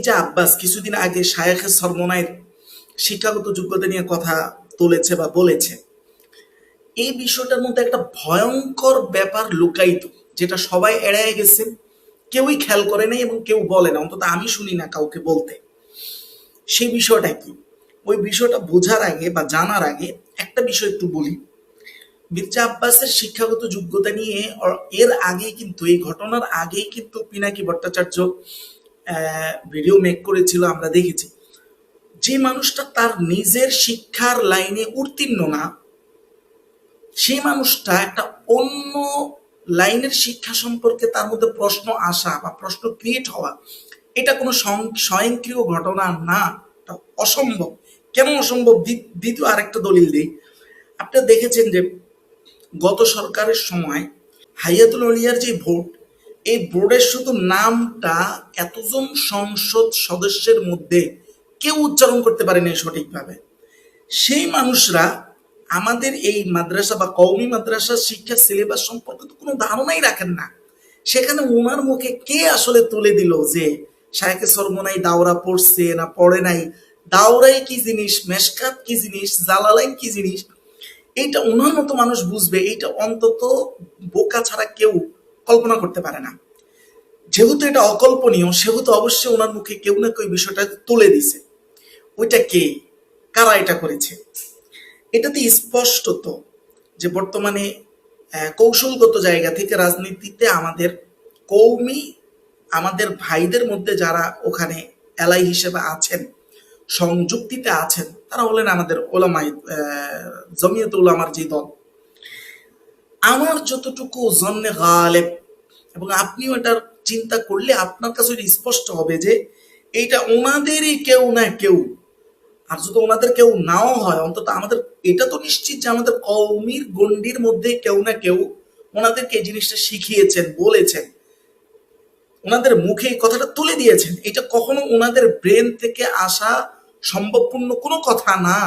মির্জা আব্বাস কিছুদিন আগে শায়েখে সরমনায়ের শিক্ষাগত যোগ্যতা নিয়ে কথা তুলেছে বা বলেছে। এই বিষয়টার মধ্যে একটা ভয়ঙ্কর ব্যাপার লুকায়িত, যেটা সবাই এড়ায় গেছে। কেউই খেয়াল করে নাই এবং কেউ বলে না, অন্তত আমি শুনি না কাউকে বলতে। সেই বিষয়টা কি? ওই বিষয়টা বোঝার আগে বা জানার আগে একটা বিষয় একটু বলি। মির্জা আব্বাসের শিক্ষাগত যোগ্যতা নিয়ে, এর আগে কিন্তু, এই ঘটনার আগেই কিন্তু পিনাকি ভট্টাচার্য ভিডিও মেক করেছিল, আমরা দেখেছি। যে মানুষটা তার নিজের শিক্ষার লাইনে উত্তীর্ণ না সেই মানুষটা একটা অন্য লাইনের শিক্ষা সম্পর্কে তার মধ্যে প্রশ্ন আসা বা প্রশ্ন ক্রিয়েট হওয়া, এটা কোনো স্বয়ংক্রিয় ঘটনা না অসম্ভব। কেন অসম্ভব? দ্বি- দ্বিতীয় আরেকটা দলিল দিই। আপনারা দেখেছেন যে গত সরকারের সময় হাইয়াতুল অলিয়ার যে ভোট এই বোর্ডের শুধু নামটা এতজন সংসদ সদস্যের মধ্যে কেউ উচ্চারণ করতে পারেনি সঠিকভাবে। সেই মানুষরা আমাদের এই মাদ্রাসা বা কওমি মাদ্রাসার শিক্ষা সিলেবাস সম্পর্কে তো কোনো ধারণাই রাখেন না। সেখানে ওনার মুখে কে আসলে তুলে দিল যে শায়কে সরমনাই দাওরা পড়ছে না পড়ে নাই, দাওরাই কি জিনিস, মেশকাত কি জিনিস, জালালাইন কি জিনিস? এইটা ওনার মতো মানুষ বুঝবে, এইটা অন্তত বোকা ছাড়া কেউ কল্পনা করতে পারে না। যেহেতু এটা অকল্পনীয়, সেহেতু অবশ্যই ওনার মুখে কেউ না কেউ বিষয়টা তুলে দিছে। ওইটা কে? কারা এটা করেছে? এটাতে স্পষ্টত যে বর্তমানে কৌশলগত জায়গা থেকে রাজনীতিতে আমাদের কৌমি, আমাদের ভাইদের মধ্যে যারা ওখানে এলাই হিসেবে আছেন, সংযুক্তিতে আছেন, তারা হলেন আমাদের ওলামাই জমিয়ত উলামার যে দল। আমার যতটুকু জন্মে গালেব এবং আপনিও এটার চিন্তা করলে আপনার কাছে স্পষ্ট হবে যে এইটা ওনাদেরই কেউ না কেউ। আর যদি ওনাদের কেউ নাও হয়, অন্তত আমাদের, এটা তো নিশ্চিত যে আমাদের কৌমির গণ্ডির মধ্যে কেউ না কেউ ওনাদেরকে এই জিনিসটা শিখিয়েছেন, বলেছেন। ওনাদের মুখে এই কথাটা তুলে দিয়েছেন। এটা কখনো ওনাদের ব্রেন থেকে আসা সম্ভবপূর্ণ কোনো কথা না।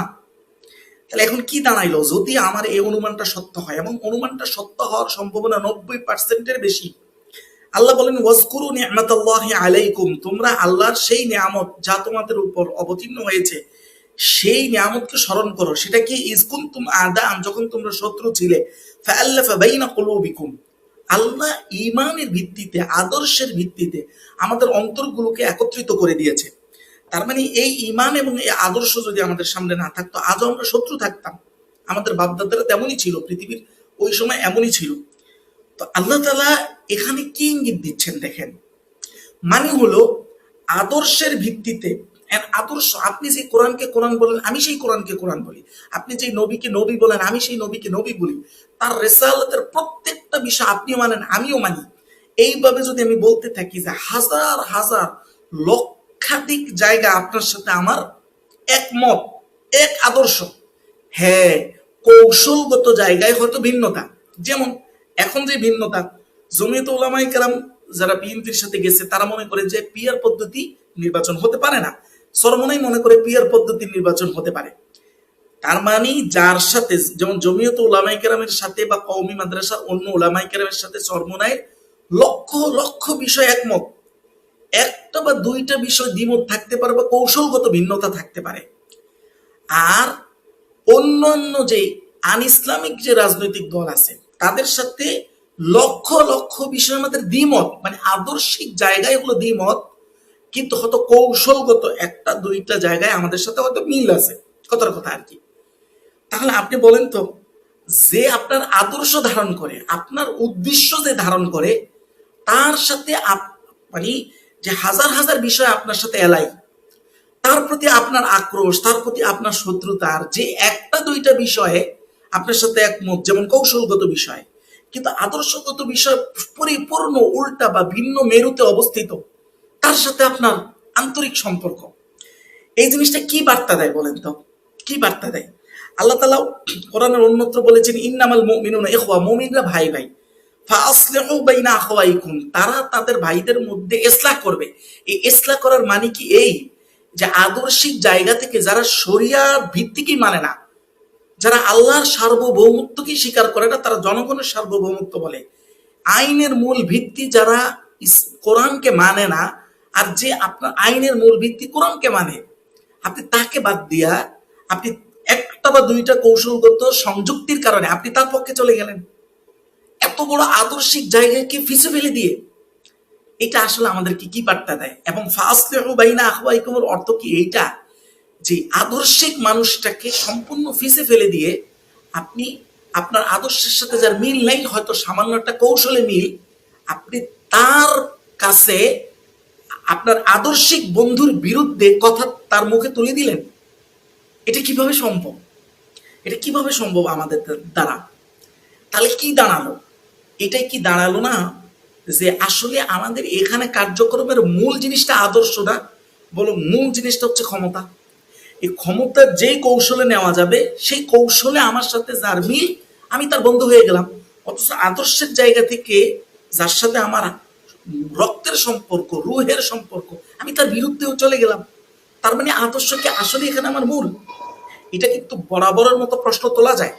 তাহলে এখন কি দাঁড়াইলো? যদি আমার এই অনুমানটা সত্য হয়, এবং অনুমানটা সত্য হওয়ার সম্ভাবনা নব্বই পার্সেন্টের বেশি আল্লাহ বলেন, ওয়াজকুরু নিয়ামাতাল্লাহি আলাইকুম। তোমরা আল্লাহর সেই নিয়ামত যা তোমাদের উপর অবতীর্ণ হয়েছে, সেই নিয়ামতকে স্মরণ করো। সেটা কি? ইসকুন্তুম আদান, যখন তোমরা শত্রু ছিলে, ফাআল্লাফা বাইনা কুলুবিকুম। আল্লাহ ইমানের ভিত্তিতে, আদর্শের ভিত্তিতে আমাদের অন্তরগুলোকে একত্রিত করে দিয়েছে। তার মানে এই ইমান এবং এই আদর্শ যদি আমাদের সামনে না থাকতো, আজও আমরা শত্রু থাকতাম। আমাদের বাপদাদারা তেমনই ছিল, পৃথিবীর ওই সময় এমনই ছিল। তো আল্লাহ তালা এখানে কি ইঙ্গিত দিচ্ছেন দেখেন? মানে হলো আদর্শের ভিত্তিতে আদর্শ, আপনি যে কোরআনকে কোরআন বলেন, আমি সেই কোরআনকে কোরআন বলি। আপনি যে নবীকে নবী বলেন, আমি সেই নবীকে নবী বলি। তার রেসালতের প্রত্যেকটা বিষয় আপনিও মানেন, আমিও মানি। এইভাবে যদি আমি বলতে থাকি যে হাজার হাজার লক্ষাধিক জায়গা আপনার সাথে আমার একমত, এক আদর্শ। হ্যাঁ কৌশলগত জায়গায় হয়তো ভিন্নতা। যেমন, এখন যে ভিন্নতা জমিয়ত ওলামাই কালাম যারা বিএনপির সাথে গেছে, তারা মনে করে যে পিয়ার পদ্ধতি নির্বাচন হতে পারে না। সরমনাই মনে করে পিয়ার পদ্ধতির নির্বাচন হতে পারে। তার মানে যার সাথে, যেমন জমিয়ত ওলামাই কেরামের সাথে বা কওমি মাদ্রাসার অন্য ওলামাই কেরামের সাথে সরমনায়ের লক্ষ লক্ষ বিষয় একমত। একটা বা দুইটা বিষয় দ্বিমত থাকতে পারে বা কৌশলগত ভিন্নতা থাকতে পারে। আর অন্যান্য যে আন ইসলামিক যে রাজনৈতিক দল আছে, তাদের সাথে লক্ষ লক্ষ বিষয়ের মধ্যে দ্বিমত মানে আদর্শিক জায়গায় হলো দ্বিমত, কিন্তু হয়তো কৌশলগত একটা, দুইটা জায়গায় আমাদের সাথে হয়তো মিল আছে। কথার কথা আর কি। তাহলে আপনি বলেন তো, যে আপনার আদর্শ ধারণ করে, আপনার উদ্দেশ্য যে ধারণ করে, তার সাথে মানে যে হাজার হাজার বিষয় আপনার সাথে এলাই, তার প্রতি আপনার আক্রোশ, তার প্রতি আপনার শত্রুতার যে একটা দুইটা বিষয়ে আপনার সাথে একমত, যেমন কৌশলগত বিষয় কিন্তু আদর্শগত বিষয় পরিপূর্ণ, উল্টা বা ভিন্ন মেরুতে অবস্থিত। তার সাথে আপনার আন্তরিক সম্পর্ক। এই জিনিসটা কি বার্তা দেয় বলেন তো? কি বার্তা দেয়? আল্লাহ তালা কোরআনের অন্যত্র বলেছেন, ইন্নামাল মুমিনুনা ইখওয়া মমিনরা ভাই ভাই। তারা তাদের ভাইদের মধ্যে ইসলাহ করবে। এই ইসলাহ করার মানে কি এই? যে আদর্শিক জায়গা থেকে যারা শরিয়ার ভিত্তিকই মানে না। যারা আল্লাহর সার্বভৌমত্বকেই স্বীকার করে না, তারা জনগণের সার্বভৌমত্ব বলে। আইনের মূল ভিত্তি যারা কোরআনকে মানে না, আর যে আপনার আইনের মূল ভিত্তি কোরআনকে মানে আপনি তাকে বাদ দিয়া আপনি একটা বা দুইটা কৌশলগত সংযুক্তির কারণে আপনি তার পক্ষে চলে গেলেন। এত বড় আদর্শিক জায়গাকে ফিসে ফেলে দিয়ে। এটা আসলে আমাদেরকে কি বার্তা দেয়? এবং ফাসলেহু বাইনা আখওয়াইকুমের অর্থ কি এইটা? যে আদর্শিক মানুষটাকে সম্পূর্ণ ফিসে ফেলে দিয়ে আপনি আপনার আদর্শের সাথে যার মিল নেই, হয়তো সামান্য একটা কৌশলে মিল, আপনি তার কাছে আপনার আদর্শিক বন্ধুর বিরুদ্ধে কথা তার মুখে তুলে দিলেন। এটা কীভাবে সম্ভব? এটা কীভাবে সম্ভব আমাদের দ্বারা? তাহলে কি দাঁড়াল? এটাই কি দাঁড়াল না যে আসলে আমাদের এখানে কার্যক্রমের মূল জিনিসটা আদর্শ না বলো মূল জিনিসটা হচ্ছে ক্ষমতা। এই ক্ষমতা যেই কৌশলে নেওয়া যাবে, সেই কৌশলে আমার সাথে যার মিল, আমি তার বন্ধু হয়ে গেলাম। অথচ আদর্শের জায়গা থেকে যার সাথে আমার রক্তের সম্পর্ক, রুহের সম্পর্ক, আমি তার বিরুদ্ধেও চলে গেলাম। তার মানে আদর্শকে আসলে এখানে আমার মূল? এটা কিন্তু বরাবরের মতো প্রশ্ন তোলা যায়।